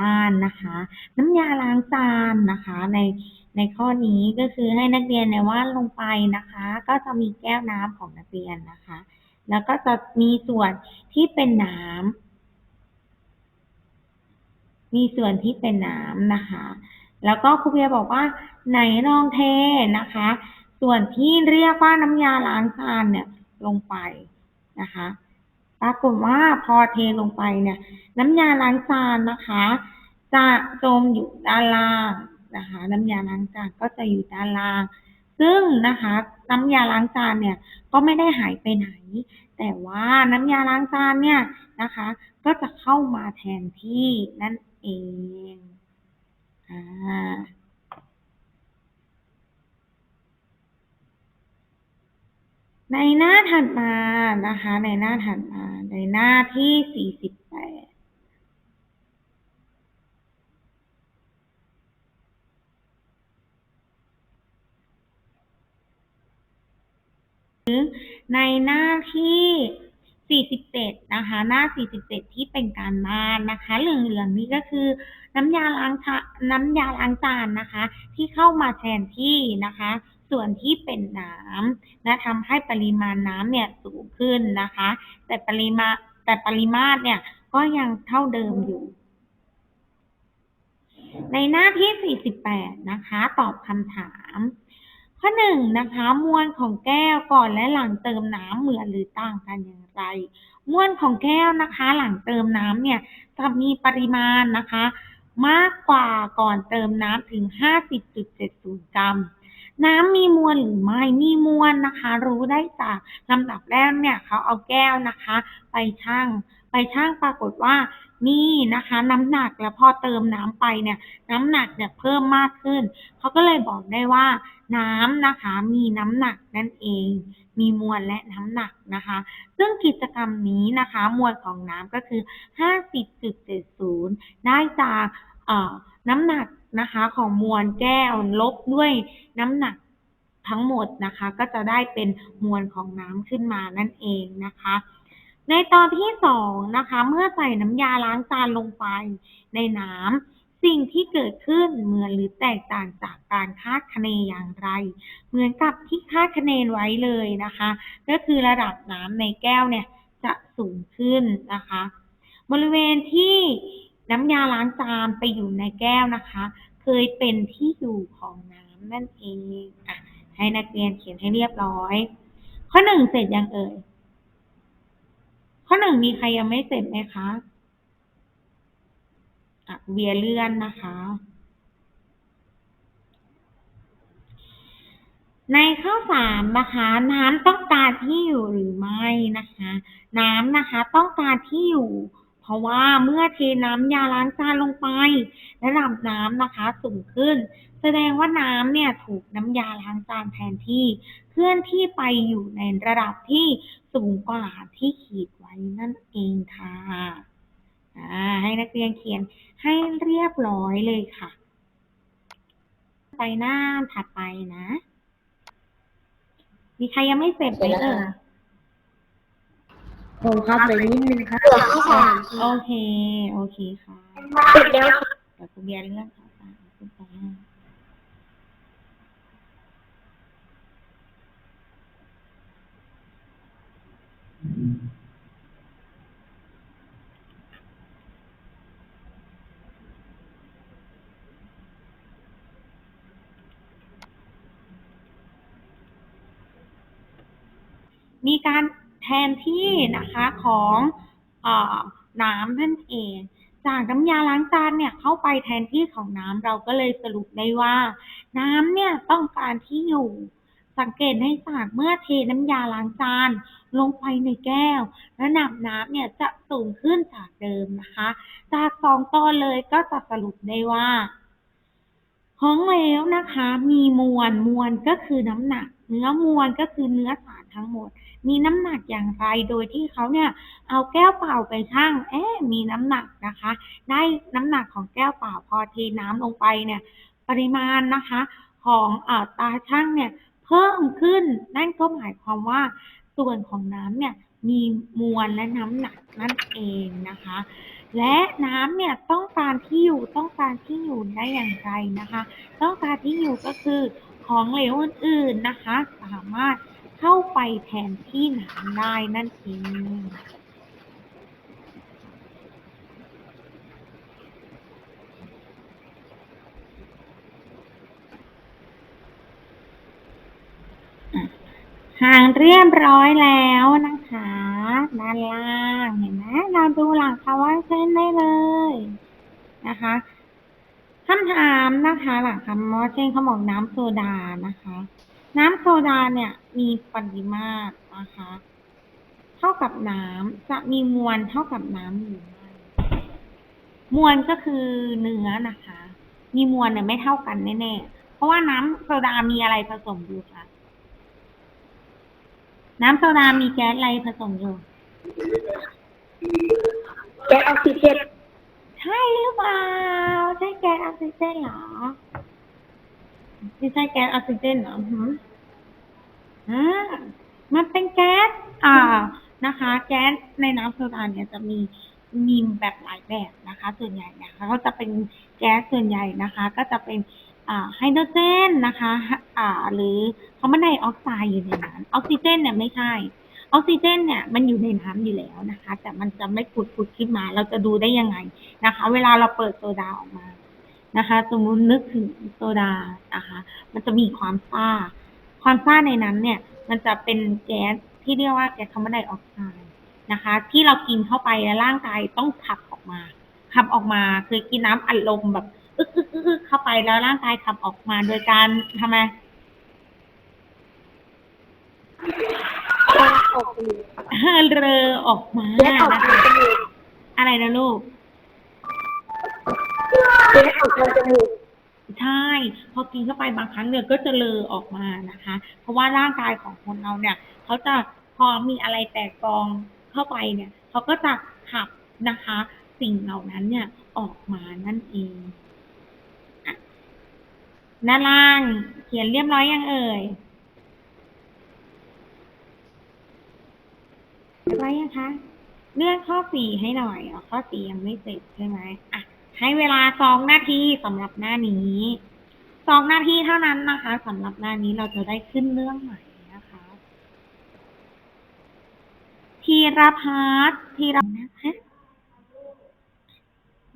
บ้านนะคะ น้ำยาล้างจานนะคะ ในในข้อนี้ก็คือให้นักเรียนเนี่ยวาดลงไปนะคะ ก็จะมีแก้วน้ำของนักเรียนนะคะ แล้วก็จะมีส่วนที่เป็นน้ำมีส่วนที่เป็นน้ำนะคะ แล้วก็ครูเบียบอกว่า ไหนลองเทนะคะ ส่วนที่เรียกว่าน้ำยาล้างจานเนี่ยลงไปนะคะ ปรากฏว่าพอเทลงไปเนี่ย น้ำยาล้างจานนะคะ จะจมอยู่ด้านล่างนะคะ น้ำยาล้างจานก็จะอยู่ด้านล่าง ซึ่งนะคะ น้ำยาล้างจานเนี่ยก็ไม่ได้หายไปไหน แต่ว่าน้ำยาล้างจานเนี่ยนะคะ ก็จะเข้ามาแทนที่นั่นเองอ่า ในหน้าถัดมานะคะ ในหน้าถัดมา ในหน้าที่48ในหน้าที่ 47 นะคะ หน้า 47 ที่เป็นการบ้านนะคะ เหลืองๆนี่ก็คือ น้ำยาล้างชาน้ำยาล้างจานนะคะ ที่เข้ามาแทนที่นะคะ ส่วนที่เป็นน้ำและทำให้ปริมาณน้ำเนี่ยสูงขึ้นนะคะ แต่ปริมาแต่ปริมาตรเนี่ยก็ยังเท่าเดิมอยู่ ในหน้าที่ 48 นะคะ ตอบคำถาม ข้อหนึ่งนะคะ มวลของแก้วก่อนและหลังเติมน้ำเหมือนหรือต่างกันอย่างไร มวลของแก้วนะคะ หลังเติมน้ำเนี่ยจะมีปริมาณนะคะ มากกว่าก่อนเติมน้ำถึง 50.70 กรัม น้ำมีมวลหรือไม่มีมวลนะคะ รู้ได้จากลำดับแรกเนี่ยเขาเอาแก้วนะคะ ไปชั่ง ไปชั่งปรากฏว่านี่นะคะ น้ำหนักแล้วพอเติมน้ำไปเนี่ย น้ำหนักเนี่ยเพิ่มมากขึ้น เขาก็เลยบอกได้ว่า น้ำนะคะ มีน้ำหนักนั่นเอง มีมวลและน้ำหนักนะคะ ซึ่งกิจกรรมนี้นะคะ มวลของน้ำก็คือ 50.70 ได้จากน้ำหนัก นะคะ ของมวลแก้วลบด้วยน้ำหนักทั้งหมดนะคะ ก็จะได้เป็นมวลของน้ำขึ้นมานั่นเองนะคะ ในตอนที่สองนะคะ เมื่อใส่น้ำยาล้างจานลงไปในน้ำสิ่งที่เกิดขึ้นเหมือนหรือแตกต่างจากการคาดคะเนอย่างไร เหมือนกับที่คาดคะเนไว้เลยนะคะ ก็คือระดับน้ำในแก้วเนี่ยจะสูงขึ้นนะคะ บริเวณที่ น้ำยาล้างจานไปอยู่ในแก้วนะคะ เคยเป็นที่อยู่ของน้ำนั่นเองอะให้นักเรียนเขียนให้เรียบร้อย ข้อหนึ่งเสร็จยังเอ่ย ข้อหนึ่งมีใครยังไม่เสร็จไหมคะอะเวียเลื่อนนะคะในข้อสามนะคะ น้ำต้องการที่อยู่หรือไม่นะคะ น้ำนะคะ ต้องการที่อยู่ ราะว่าเมื่อเทน้ำยาล้างจานลงไประดับน้ำนะคะสูงขึ้น แสดงว่าน้ำเนี่ยถูกน้ำยาล้างจานแทนที่ เคลื่อนที่ไปอยู่ในระดับที่สูงกว่าที่ขีดไว้นั่นเองค่ะอ่าให้นักเรียนเขียนให้เรียบร้อยเลยค่ะ ไปหน้าถัดไปนะ มีใครยังไม่เสร็จไหมเอ่ย ผมครับเหลยนิดนึงครับโอเค โอเคค่ะติดแล้วเดี๋ยวคุณเบียร์เลื่อนค่อไคุณไปมีการ แทนที่นะคะของอน้ำนั่นเอง จากน้ำยาล้างจานเนี่ยเข้าไปแทนที่ของน้ำเราก็เลยสรุปได้ว่า น้ำเนี่ยต้องการที่อยู่ สังเกตได้จากเมื่อเทน้ำยาล้างจานลงไปในแก้ว ระดับน้ำเนี่ยจะสูงขึ้นจากเดิมนะคะ จากสองต้นเลยก็จะสรุปได้ว่าของเหลวนะคะ มีมวลมวลก็คือน้ำหนัก เนื้อมวลก็คือเนื้อสาร ทั้งหมด มีน้ำหนักอย่างไรโดยที่เขาเนี่ยเอาแก้วเปล่าไปชั่งเอ๊ะมีน้ำหนักนะคะ ได้น้ำหนักของแก้วเปล่าพอเทน้ำลงไปเนี่ยปริมาณนะคะของอาตาช่างเนี่ยเพิ่มขึ้นนั่นก็หมายความว่าส่วนของน้ำเนี่ยมีมวลและน้ำหนักนั่นเองนะคะ และน้ำเนี่ยต้องการที่อยู่ต้องการที่อยู่ได้อย่างไรนะคะ ต้องการที่อยู่ก็คือของเหลวอื่นๆนะคะ สามารถ เข้าไปแทนที่น้ำได้นั่นเองห่างเรียบร้อยแล้วนะคะ ด้านล่างเห็นไหมเราดูหลังคำว่าเส้นได้เลยนะคะคำถามนะคะ หลังคำว่าเช่นเขาบอกน้ำโซดานะคะ น้ำโซดาเนี่ยมีปริมาตรนะคะเท่ากับน้ำจะมีมวลเท่ากับน้ำหรือไม่มวลก็คือเนื้อนะคะ มีมวลเนี่ยไม่เท่ากันแน่ๆเพราะว่าน้ำโซดามีอะไรผสมอยู่คะน้ำโซดามีแก๊สอะไรผสมอยู่แก๊สออกซิเจนใช่หรือเปล่าใช่แก๊สออกซิเจนเหรอ ไม่ใช่แก๊สออกซิเจนเหรอหืมอ่ามันเป็นแก๊ส อ่า นะคะ แก๊สในน้ำโซดาเนี่ยจะมีมีแบบหลายแบบนะคะ ส่วนใหญ่เนี่ยเขาก็จะเป็นแก๊สส่วนใหญ่นะคะ ก็จะเป็นอ่าไฮโดรเจนนะคะอ่าหรือคาร์บอนไดออกไซด์อยู่ในนั้นออกซิเจนเนี่ยไม่ใช่ ออกซิเจนเนี่ยมันอยู่ในน้ำอยู่แล้วนะคะ แต่มันจะไม่ผุดผุดขึ้นมา เราจะดูได้ยังไงนะคะ เวลาเราเปิดโซดาออกมา นะคะสมมุตินึกถึงโซดานะคะ มันจะมีความซ่า ความซ่าในนั้นเนี่ย มันจะเป็นแก๊สที่เรียกว่าแก๊สคาร์บอนไดออกไซด์นะคะ ที่เรากินเข้าไปแล้วร่างกายต้องขับออกมาขับออกมาเคยกินน้ำอัดลมแบบอึกอึกอึกอึกเข้าไปแล้วร่างกายขับออกมาโดยการทำไมแก๊สออกจมูกเรอออกมาแก๊สออกนะทางคะจมูกอะไรนะลูก แก๊สออกางจมูกใช่ พอกินเข้าไปบางครั้งเนี่ยก็จะเลอออกมานะคะ เพราะว่าร่างกายของคนเราเนี่ยเขาจะพอมีอะไรแตกกองเข้าไปเนี่ยเขาก็จะขับนะคะ สิ่งเหล่านั้นเนี่ยออกมานั่นเองอะด้าล่างเขียนเรียบร้อยยังเอ่ยเรียบร้อยยังคะ เลือกข้อสี่ให้หน่อยอข้อสี่ยังไม่เสร็จใช่ไหมอะ ให้เวลาสองนาทีสำหรับหน้านี้สองนาทีเท่านั้นนะคะสำหรับหน้านี้เราจะได้ขึ้นเรื่องใหม่นะคะธีรพัฒน์ธีรนะคะ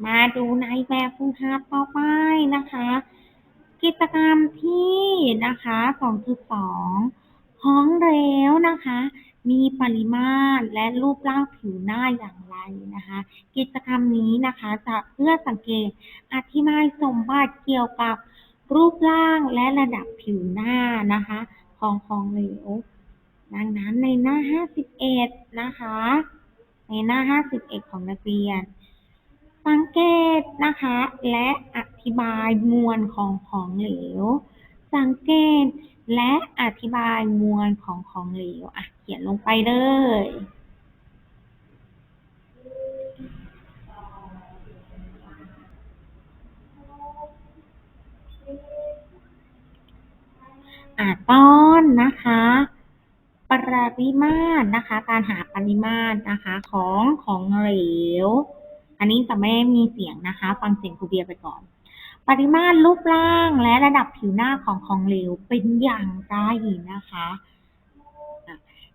มาดูในแบบฝึกหัดต่อไปนะคะ กิจกรรมที่นะคะ2.2ของเหลวนะคะ มีปริมาตรและรูปร่างผิวหน้าอย่างไรนะคะ กิจกรรมนี้นะคะจะเพื่อสังเกตอธิบายสมบัติเกี่ยวกับรูปร่างและระดับผิวหน้านะคะ ของของเหลว ดังนั้นในหน้า 51 นะคะ ในหน้า 51 ของนักเรียน สังเกตนะคะ และอธิบายมวลของของเหลว สังเกตและอธิบายมวลของของเหลวอะ เขียนลงไปเลย อ่าต้อนนะคะ ปริมาตรนะคะ การหาปริมาตรนะคะของของเหลว อันนี้จะไม่มีเสียงนะคะ ฟังเสียงครูเบียร์ไปก่อนปริมาตรรูปร่างและระดับผิวหน้าของของเหลวเป็นอย่างไรนะคะอะ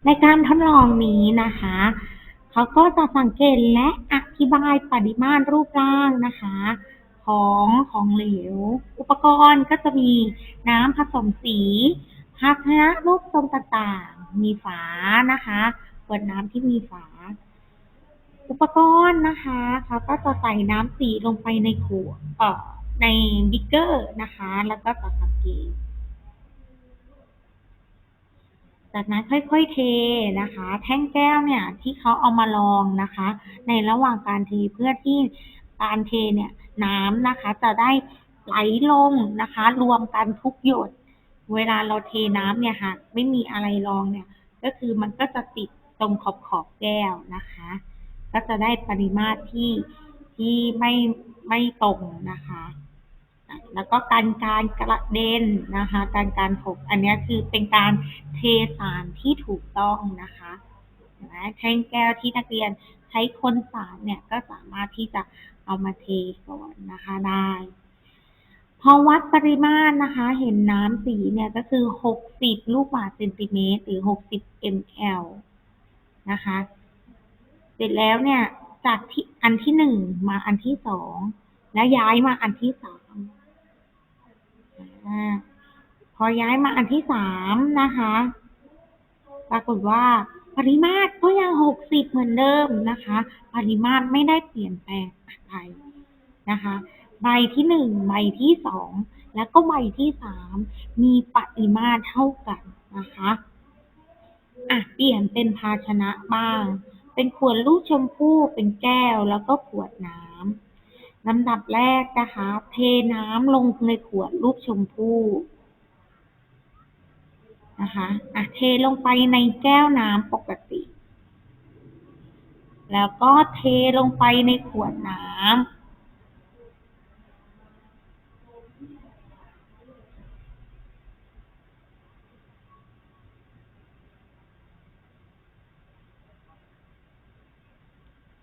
ในการทดลองนี้นะคะเขาก็จะสังเกตและอธิบายปริมาตรรูปร่างนะคะ ของของเหลว อุปกรณ์ก็จะมีน้ำผสมสีภาชนะรูปทรงต่างๆ มีฝานะคะขวดน้ำที่มีฝา อุปกรณ์นะคะเขาก็จะใส่น้ำสีลงไปในขวดในบิ๊กเกอร์นะคะ แล้วก็จะสังเกต จากนั้นค่อยๆเทนะคะ แท่งแก้วเนี่ยที่เขาเอามาลองนะคะ ในระหว่างการเทเพื่อที่การเทเนี่ยน้ำนะคะ จะได้ไหลลงนะคะ รวมกันทุกหยด เวลาเราเทน้ำเนี่ยค่ะไม่มีอะไรรองเนี่ย ก็คือมันก็จะติดตรงขอบขอบแก้วนะคะ ก็จะได้ปริมาตรที่ที่ไม่ไม่ตรงนะคะ แล้วก็การการกระเด็นนะคะ การการหกอันนี้คือเป็นการเทสารที่ถูกต้องนะคะนไหมแท่งแก้วที่นักเรียนใช้คนสารเนี่ยก็สามารถที่จะเอามาเทก่อนนะคะได้ พอวัดปริมาตรนะคะ เห็นน้ำสีเนี่ยก็คือ 60 ลูกบาศก์เซนติเมตรหรือ 60 ml นะคะ เสร็จแล้วเนี่ยจากที่อันที่หนึ่งมาอันที่สองแล้วย้ายมาอันที่สาม อาพอย้ายมาอันที่สามนะคะ ปรากฏว่าปริมาตรก็ยังหกสิบเหมือนเดิมนะคะ ปริมาตรไม่ได้เปลี่ยนแปลงอะไรนะคะ ใบที่หนึ่งใบที่สองแล้วก็ใบที่สามมีปริมาตรเท่ากันนะคะอะเปลี่ยนเป็นภาชนะบ้าง เป็นขวดลูกชมพู่เป็นแก้วแล้วก็ขวดน้ำ ลำดับแรกนะคะ เทน้ำลงในขวดรูปชมพู่นะคะอะเทลงไปในแก้วน้ำปกติ แล้วก็เทลงไปในขวดน้ำ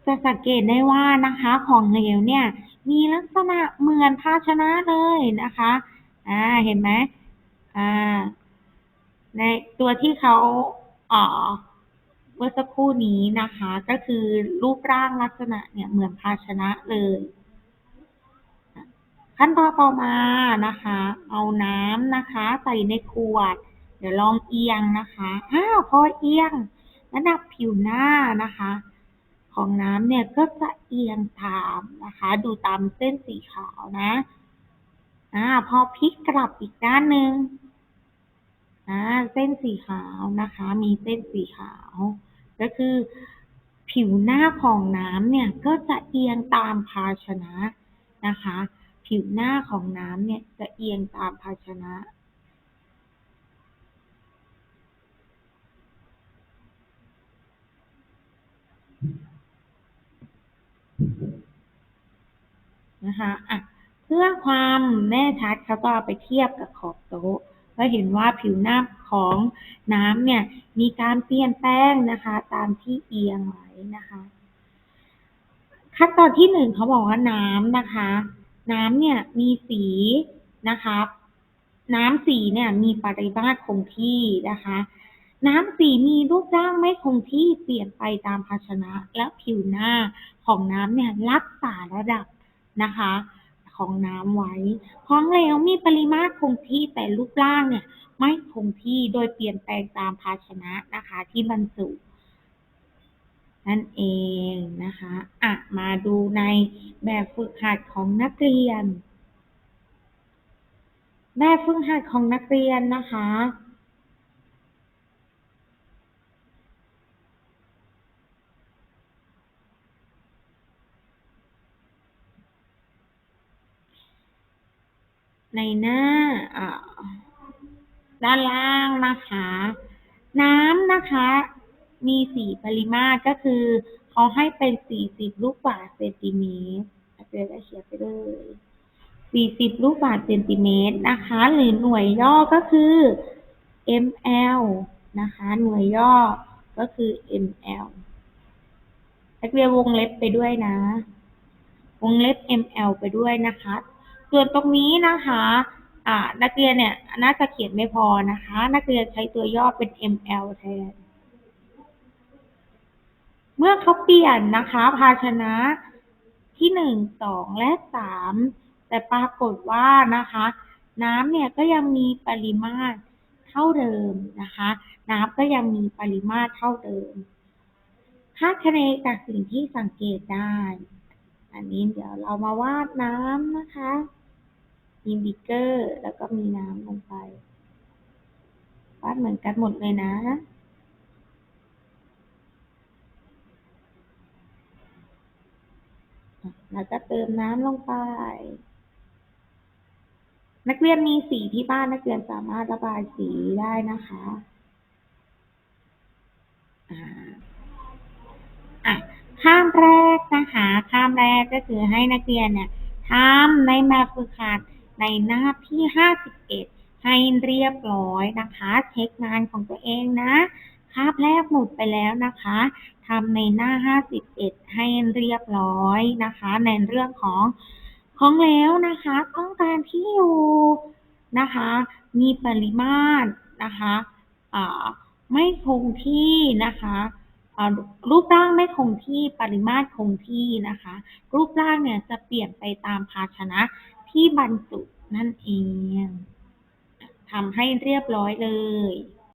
จะสังเกตได้ว่านะคะของเหลวเนี่ยมีลักษณะเหมือนภาชนะเลยนะคะอ่าเห็นไหมอ่าในตัวที่เขาเอ่อเมื่อสักครู่นี้นะคะ ก็คือรูปร่างลักษณะเนี่ยเหมือนภาชนะเลย ขั้นตอนต่อมานะคะ เอาน้ำนะคะ ใส่ในขวด เดี๋ยวลองเอียงนะคะอ้าวพอเอียงระดับผิวหน้านะคะ ของน้ำเนี่ยก็จะเอียงตามนะคะ ดูตามเส้นสีขาวนะอ่าพอพลิกกลับอีกด้านหนึ่งอ่าเส้นสีขาวนะคะ มีเส้นสีขาว ก็คือ ผิวหน้าของน้ำเนี่ยก็จะเอียงตามภาชนะนะคะ ผิวหน้าของน้ำเนี่ยจะเอียงตามภาชนะ นะคะอะเพื่อความแน่ชัดเขาก็เอาไปเทียบกับขอบโต๊ะก็เห็นว่าผิวหน้าของน้ำเนี่ยมีการเปลี่ยนแปลงนะคะ ตามที่เอียงไว้นะคะขั้นตอนที่หนึ่งเขาบอกว่าน้ำนะคะ น้ำเนี่ยมีสีนะคะ น้ำสีเนี่ยมีปริมาตรคงที่นะคะ น้ำสีมีรูปร่างไม่คงที่เปลี่ยนไปตามภาชนะและผิวหน้าของน้ำเนี่ยรักษาระดับนะคะ ของน้ำไว้ ของเหลวมีปริมาตรคงที่แต่รูปร่างเนี่ยไม่คงที่โดยเปลี่ยนแปลงตามภาชนะนะคะที่บรรจุนั่นเองนะคะอะมาดูในแบบฝึกหัดของนักเรียน แบบฝึกหัดของนักเรียนนะคะ ในหน้าด้านล่างนะคะ น้ำนะคะ มีสี่ปริมาตรก็คือเขาให้เป็นสี่สิบลูกบาศก์เซนติเมตรอาจารย์ก็เขียนไปเลยสี่สิบลูกบาศก์เซนติเมตรนะคะ หรือหน่วยย่อก็คือ ml นะคะ หน่วยย่อก็คือ ml นักเรียนวงเล็บไปด้วยนะ วงเล็บ ml ไปด้วยนะคะ ส่วนตรงนี้นะคะอ่านักเรียนเนี่ยน่าจะเขียนไม่พอนะคะ นักเรียนใช้ตัวย่อเป็น ml แทน เมื่อเขาเปลี่ยนนะคะ ภาชนะที่หนึ่งสองและสามแต่ปรากฏว่านะคะ น้ำเนี่ยก็ยังมีปริมาตรเท่าเดิมนะคะ น้ำก็ยังมีปริมาตรเท่าเดิมคาดคะเนจากสิ่งที่สังเกตได้ อันนี้เดี๋ยวเรามาวาดน้ำนะคะ มีบิกเกอร์แล้วก็มีน้ำลงไปวาดเหมือนกันหมดเลยนะแล้วก็เติมน้ำลงไป นักเรียนมีสีที่บ้านนักเรียนสามารถระบายสีได้นะคะอ่าอะข้ามแรกนะคะ ข้ามแรกก็คือให้นักเรียนเนี่ยทำในแบบฝึกหัด ในหน้าที่ 51 ให้เรียบร้อยนะคะ เช็คงานของตัวเองนะคาบแรกหมดไปแล้วนะคะทำในหน้า 51 ให้เรียบร้อยนะคะ ในเรื่องของของแล้วนะคะ ต้องการที่อยู่นะคะ มีปริมาตรนะคะไม่คงที่นะคะรูปร่างไม่คงที่ปริมาตรคงที่นะคะ รูปร่างเนี่ยจะเปลี่ยนไปตามภาชนะ ที่บรรจุนั่นเองทำให้เรียบร้อยเลย